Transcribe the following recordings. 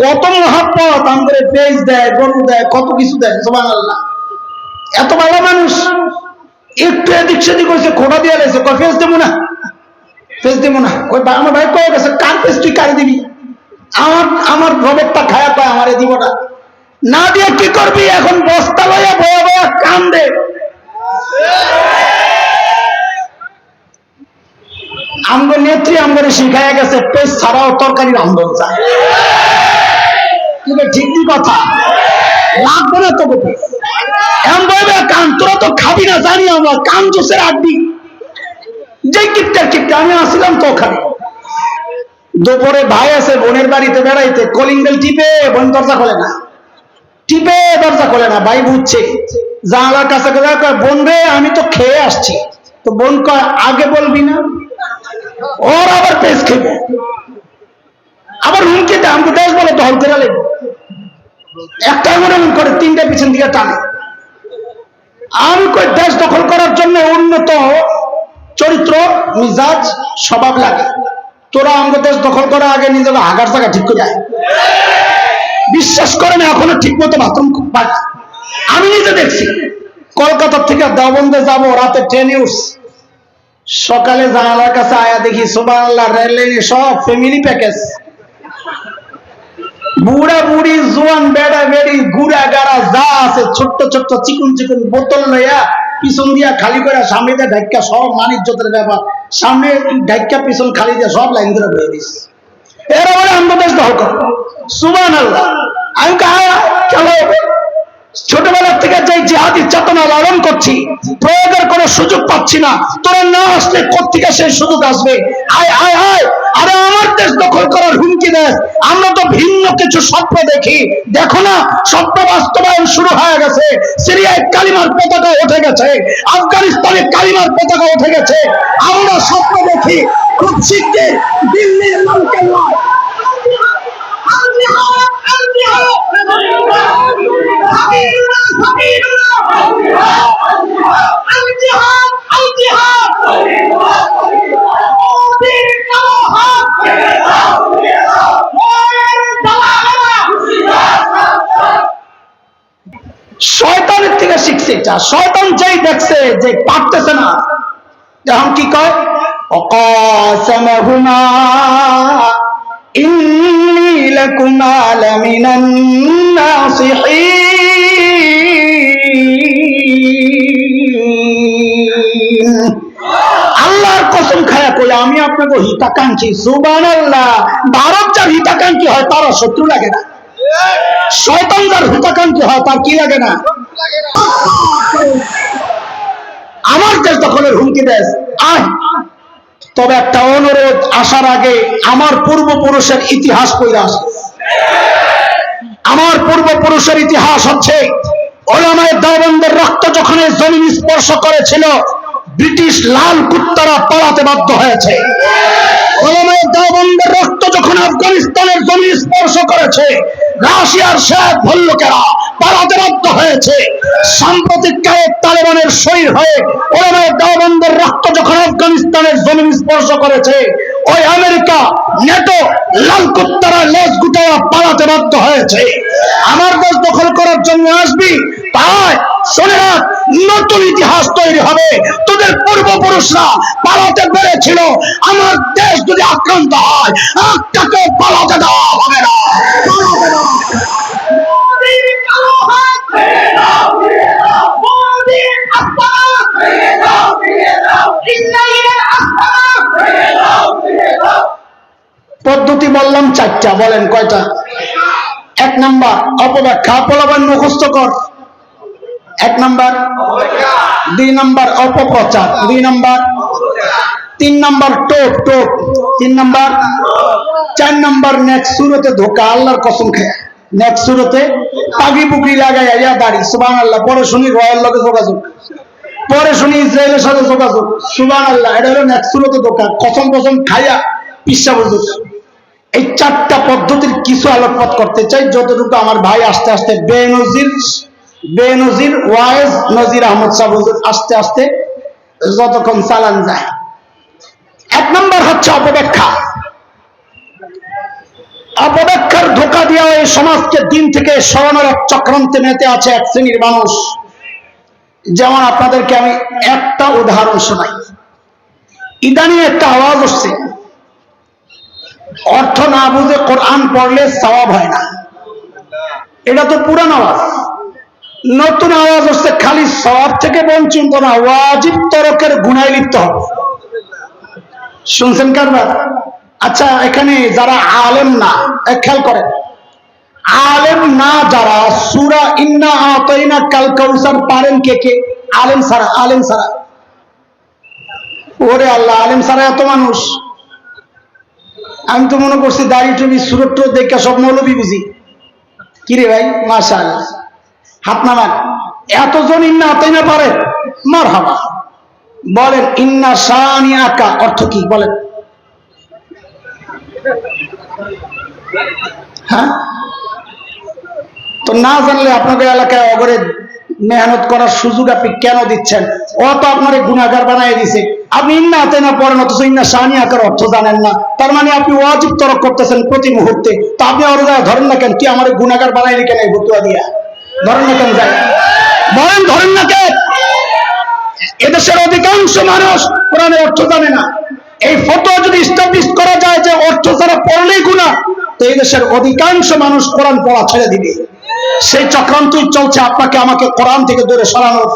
কত মহাপত আমাদের পেজ দেয়, গরু দেয়, কত কিছু দেয় সোমান আল্লাহ এত ভালো মানুষ। একটু এদিক সেদিক হয়েছে খোটা দিয়ে গেছে কয়, ফেস দেবো না, ফেস দেবো না। ওই আমার ভাই কয়ে গেছে কার ফেস তুই কারে দিবি। আমার আমার রবেরটা খায়া পায় আমারে দিব না। না দিয়ে কি করবি? এখন বস্তা লইয়া বয়া বয়া কান্দে। আমগো নেত্রী আমগরে শিখাইয়া গেছে পেস ছাড়াও তরকারি রান্ধন চায় খাবি না, জানি আমরা, কান জোসের আড্ডি যে কিপটা কিপটা, আমি আসছিলাম তো ওখানে দুপুরে ভাই আছে, বোনের বাড়িতে বেড়াইতে কলিং বেল টিপে বোন দরজা খোলে না। টিপে দরজা খোলে না, ভাই বুঝছে। জানালার কাছে বোন রে, আমি তো খেয়ে আসছি। তো বোন কয়, আগে বলবি না? ওর আবার পেস খেবে আবার হুমকি দেয়, আমাকে দেশ বলে দল করে লেগে একটা মনে মনে করে তিনটা পিছন দিকে টানে আমি কই দেশ দখল করার জন্য উন্নত চরিত্র, মিজাজ, স্বভাব লাগে তোরা আমাকে দেশ দখল করার আগে নিজেকে হাগার জায়গা ঠিক করে আয়। বিশ্বাস করে না, এখনও ঠিক মতো বাথরুম না। আমি নিজে দেখছি কলকাতা থেকে দাবন্দে যাব, রাতে ট্রেনে উঠছি সকালে জানালার কাছে আয়া দেখি সুবাহ রেল লাইনে সব ফ্যামিলি প্যাকেজ বুড়া বুড়ি জোয়ান বেড়া বেড়ি গুড়া গাড়া যা আছে ছোট্ট ছোট্ট চিকুন চিকুন বোতল লইয়া পিছন দিয়া খালি করে সামনে দিয়ে ঢাক্কা সব মানিজ্যতের ব্যাপার। সামনে ঢাক্কা পিছন খালি দিয়ে সব লাইন ধরে বয়ে দিস। এরা বলে আমাদের সুবান আল্লাহ আমি কাহা কেন? ছোটবেলা থেকে যে জিহাদি চেতনা লালন করছি, প্রয়োগের কোনো সুযোগ পাচ্ছি না। তোরা না আসলে কোথেকে সেই সুযোগ আসবে? আয় আয় আয়। আরে আমার দেশ দখল করার হুমকি দেশ আমরা তো ভিন্ন কিছু স্বপ্ন দেখি। দেখো না, স্বপ্ন বাস্তবায়ন শুরু হয়ে গেছে। সিরিয়ায় কালিমার পতাকা উঠে গেছে। আফগানিস্তানে কালিমার পতাকা উঠে গেছে। আমরা স্বপ্ন দেখি। খুব শীঘ্রই দিল্লির লালকেল্লায় শয়তানের থেকে শিখছে এটা। শয়তান যেই দেখছে যে পারতেছে না, তখন কি কয়? অকাসমহুমা ইন্নী লাকুমা লামিনান নাসিহিন আল্লাহর কসম খায়া কই, আমি আপনাকে হিতাকাঙ্ক্ষী, সুবহানাল্লাহ। ভারত যার হিতাকাঙ্ক্ষী হয় তারা শত্রু লাগে না। শয়তান যার হিতাকাঙ্ক্ষী হয়, তার কি লাগে না? আমার দেশ দখলের হুমকি দেশ আয়। তবে একটা অনুরোধ, আসার আগে আমার পূর্বপুরুষের ইতিহাস কইরা আসে। আমার পূর্বপুরুষের ইতিহাস হচ্ছে, ওলামায় দাওবন্দের রক্ত যখন জমিন স্পর্শ করেছিল, ব্রিটিশ লাল কুত্তারা পালাতে বাধ্য হয়েছে। ওলামায় রক্ত আফগানিস্তানের জমি স্পর্শ করেছে। রাশিয়ার শেখ ভল্লুকেরা পালাতে বাধ্য হয়েছে। তালেবানের শরীর হয়ে ওলামায় দাওবন্দের রক্ত যখন আফগানিস্তানের জমিন স্পর্শ করেছে, ওই আমেরিকা নেটো লাল কুত্তারা লেজ গুটায়া পালাতে বাধ্য হয়েছে। আমার দেশ দখল করার জন্য আসবি? তাই নতুন ইতিহাস তৈরি হবে। তোদের পূর্বপুরুষরা পালাতে পেরেছিল। আমার দেশ যদি আক্রান্ত হয় পালাতে দেওয়া হবে না। পদ্ধতি বললাম চারটা, বলেন কয়টা? এক নাম্বার, অপব্যাখ্যা পোলাবান মুখস্থ কর এক নাম্বার, দুই নাম্বার অপপ্রচার, দুই নাম্বার, তিন নাম্বার টোপ টোপ, তিন নাম্বার, চার নাম্বার নেক্সট সুরতে ধোকা, আল্লাহর কসম খায়। নেক্সট সুরতে পাগি পুগি লাগাই আইয়া দাড়ি সুবান আল্লাহ পরে শুনি রয়্যাল লগে যোগাযোগ। পরে শুনি ইসরায়েলের সাথে যোগাযোগ। সুবান আল্লাহ এটা হলো নেক্সট সুরতে ধোকা, কসম কসম খাইয়া পিসা বুঝুক এই চারটা পদ্ধতির কিছু আলোকপাত করতে চাই, যতটুকু আমার ভাই আস্তে আস্তে বেনজির বেনজির ওয়াইজ নজির আহমদ হুজুর আস্তে আস্তে যতক্ষণ চালান যায়। এক নম্বর হচ্ছে অপব্যাখ্যা। অপব্যাখ্যার ধোকা দিয়া এই সমাজকে দিন থেকে সরানোর এক চক্রান্তে মেতে আছে এক শ্রেণির মানুষ। যেমন আপনাদেরকে আমি একটা উদাহরণ শোনাই। ইদানিং একটা আওয়াজ হচ্ছে অর্থ না বুঝে কোরআন পড়লে সওয়াব হয় না। এটা তো পুরান আওয়াজ। নতুন আওয়াজ হচ্ছে খালি সব থেকে বঞ্চিত না, ওয়াজিব তরকের গুনায় লিপ্ত হবে। শুনছেন কারবার? আচ্ছা এখানে যারা আলেম না খেয়াল করেন। আলেম না যারা, সুরা ইন্না আতাইনা কাল কাউসার পারেন কে কে? আলেম সারা আলেম সারা ওরে আল্লাহ, আলেম সারা এত মানুষ। আমি তো মনে করছি দাড়ি টুবি সুরট দেখে সব মৌলবি বুঝি। কিরে ভাই মাশাল হাত নামান। এতজন ইন্না আতাইনা পারে? মার হাবা বলেন, ইন্না শানি আকা অর্থ কি? বলেন। হ্যাঁ? তো না জানলে আপনাদের এলাকায় অগরে মেহনত করার সুযোগ আপনি কেন দিচ্ছেন? ও তো আপনার গুণাগার বানাই দিছে। আপনি ইন্না হাতে না পড়েন, অথচ ইন্না শানি আকার অর্থ জানেন না। তার মানে আপনি ওয়াজিব তরক করতেছেন প্রতি মুহূর্তে। তো আপনি ওর ধরেন না কেন? কি আমার গুণাগার বানাইলি কেন এই দিয়া? ধরেন ধরেন না কেন। এদেশের অধিকাংশ মানুষ কোরআনের অর্থ জানে না। এই ফটো যদি স্টাবলিশ করা যায় যে অর্থ পড়লেই গুণা তো অধিকাংশ মানুষ কোরআন পড়া ছেড়ে দিবে। সেই চক্রান্তই চলছে আপনাকে আমাকে কোরআন থেকে দূরে সরানোর।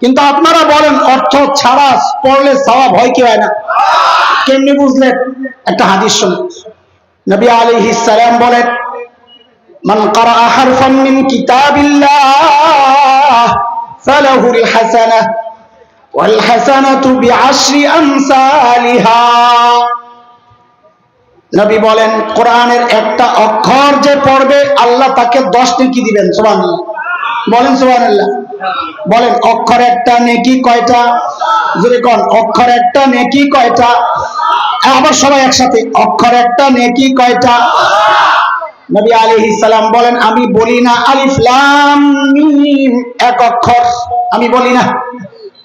কিন্তু আপনারা বলেন, অর্থ ছাড়া পড়লে সওয়াব হয় কি হয় না? কেমনি বুঝলেন? একটা হাদিস শুনুন। নবী আলাইহিস সালাম বলেন মান قرأ حرفا من كتاب الله فله الحسنه والحسنة بعشر أمثالها নবী বলেন কোরআনের একটা অক্ষর যে পড়বে আল্লাহ তাকে দশ নেকি দিবেন সোহান বলেন সোহান বলেন অক্ষর একটা নেকি কয়টা যদি কন অক্ষর একটা নেকি কয়টা আবার সবাই একসাথে অক্ষর একটা নেকি কয়টা নবী আলাইহিস সালাম বলেন, আমি বলি না আলিফ লাম মিম, এক অক্ষর। আমি বলি না,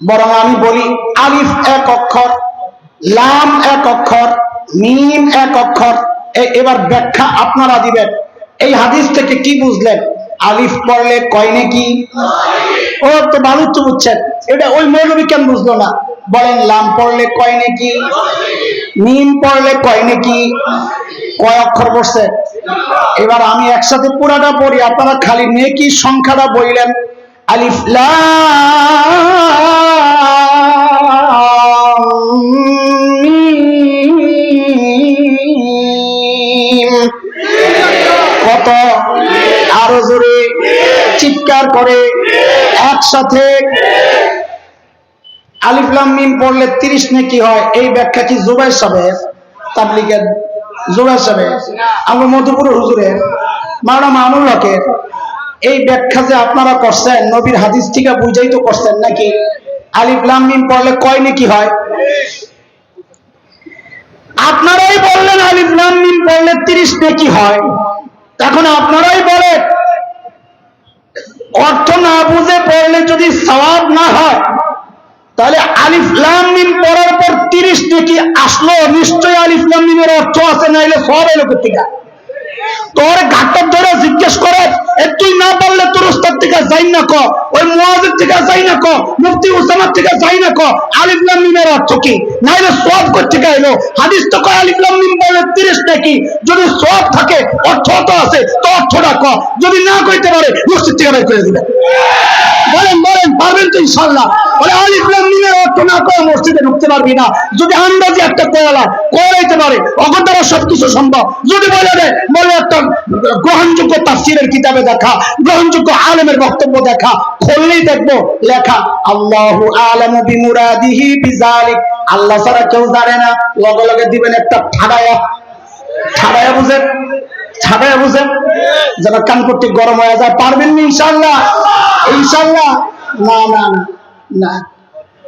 বরং আমি বলি আলিফ এক অক্ষর, লাম এক অক্ষর, মিম এক অক্ষর। এবার ব্যাখ্যা আপনারা দিবেন। এই হাদিস থেকে কি বুঝলেন? আলিফ পড়লে কয় নাকি? ও তো ভালো তো বুঝছেন। এটা ওই মৌলবী কেন বুঝলো না? বলেন, লাম পড়লে কয় নাকি? মিম পড়লে কয় নাকি? কয় অক্ষর পড়ছে? এবার আমি একসাথে পুরাটা পড়ি, আপনারা খালি নেকি সংখ্যাটা বললেন আলিফ কত? আরও জোরে চিৎকার করে একসাথে। আলিফলাম মিম পড়লে তিরিশ নাকি হয়। এই ব্যাখ্যা কি জুবাই সাহেব তাবলিগের জুবাই সাহেব আমরা মধুপুর হুজুরের, মাওলানা মামুল হকের। এই ব্যাখ্যা যে আপনারা করছেন, নবীর হাদিস থেকে বুঝাই তো করছেন নাকি? পড়লে কয় নাকি হয়? আপনারাই বললেন মিম পড়লে তিরিশ নাকি হয়? এখন আপনারাই বলেন, অর্থ না বুঝে পড়লে যদি সওয়াব না হয়, তাহলে আলিফ লাম মিম পড়ার পর তিরিশ নাকি আসলো নিশ্চয়ই আলিফ লাম মিমের অর্থ আছে, নাইলে সব এলো কোথেকে? তোর ঘাটটা ধরে জিজ্ঞেস করে তুই না পারলে তোর উস্তাদ থেকে যাই না ক, ওই মুয়াজিব থেকে যাই না ক, মুফতি উসামার থেকে যাই না ক, আলিফ লাম মিমের অর্থ কি? নাইলে সব থেকে এলো? হাদিস তো কয় আলিফ লাম মিম বলে 30 নাকি, যদি সব থাকে, অর্থ তো আছে, তো অর্থটা ক। যদি না কইতে পারে, মসজিদ থেকে বের করে দিবে। বলেন বলেন, পারবেন তো ইনশাআল্লাহ। বলে আলিফ লাম মিমের অর্থ না করে মসজিদে ঢুকতে পারবি না। যদি আন্দাজে একটা কয়লা করাইতে পারে অগর দ্বারা সবকিছু সম্ভব। যদি বলে দেয়, বলে একটা গ্রহণযোগ্য তাফসিরের কিতাবে দেখা, গ্রহণযোগ্য আলেমের বক্তব্য দেখা, খুললেই দেখব লেখা, আল্লাহু আলামু বিমুরাদিহি বিজালিক। আল্লাহ ছাড়া কেউ জানে না। লগে লগে দিবেন একটা ঠাডায়া। ঠাডায়া বুঝেন? ঠাডায়া বুঝেন? যেন কানপট্টি গরম হয়ে যায়। পারবেন না ইনশাআল্লাহ? না না না। না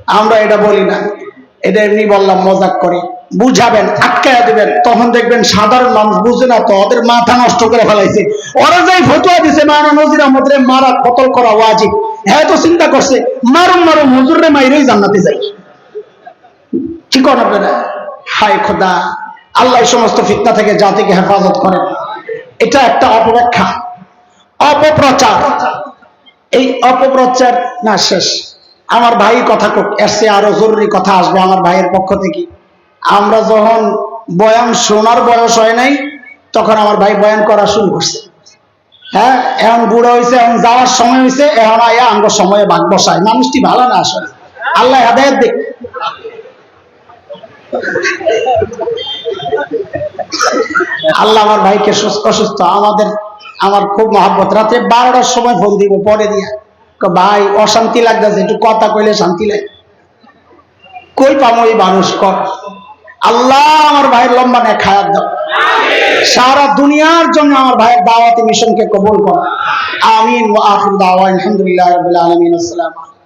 আমরা এটা বলি না। এটা এমনি বললাম, মজাক করে। বুঝাবেন, আটকায়া দিবেন। তখন দেখবেন সাধারণ মানুষ বুঝে না তো, ওদের মাথা নষ্ট করে ফেলাইছে। ওরা যাই ফতুয়া দিছে মানা নজির আহমদের মারা কতল করা ওয়াজিব। হ্যাঁ তো চিন্তা করছে, মারুম মারুম হুজুরে মাইরেই জান্নাতে যাই। কি করেন আপনারা? হায় খোদা। আল্লাহ সমস্ত ফিতনা থেকে জাতিকে হেফাজত করেন। এটা একটা অপব্যাখ্যা। অপপ্রচার। এই অপপ্রচার না শেষ। আমার ভাই কথা এসে আরও জরুরি কথা আসবে আমার ভাইয়ের পক্ষ থেকে। আমরা যখন বয়ান শোনার বয়স হয় নাই, তখন আমার ভাই বয়ান করা শুরু করছে। হ্যাঁ এখন বুড়ো হয়েছে এখন যাওয়ার সময় হয়েছে এখন আয়া আঙ্গ সময়ে ভাগ বসায়। মানুষটি ভালো না আসলে। আল্লাহ হেদায়ত দেখ আল্লাহ আমার ভাইকে সুস্থ, অসুস্থ, আমাদের আমার খুব মহাব্বত। রাত্রে বারোটার সময় ফোন দিব পরে দিয়া। ভাই অশান্তি লাগতেছে একটু কথা কইলে শান্তি লাগে। কই পাবো এই মানুষ কর। আল্লাহ আমার ভাইয়ের লম্বা নেয় খায়াত দাও। সারা দুনিয়ার জন্য আমার ভাইয়ের দাওয়াতি মিশনকে কবুল কর। আমিন ওয়া আখির দাওয়া আলহামদুলিল্লাহ রাব্বিল আলামিন আসসালামু আলাইকুম।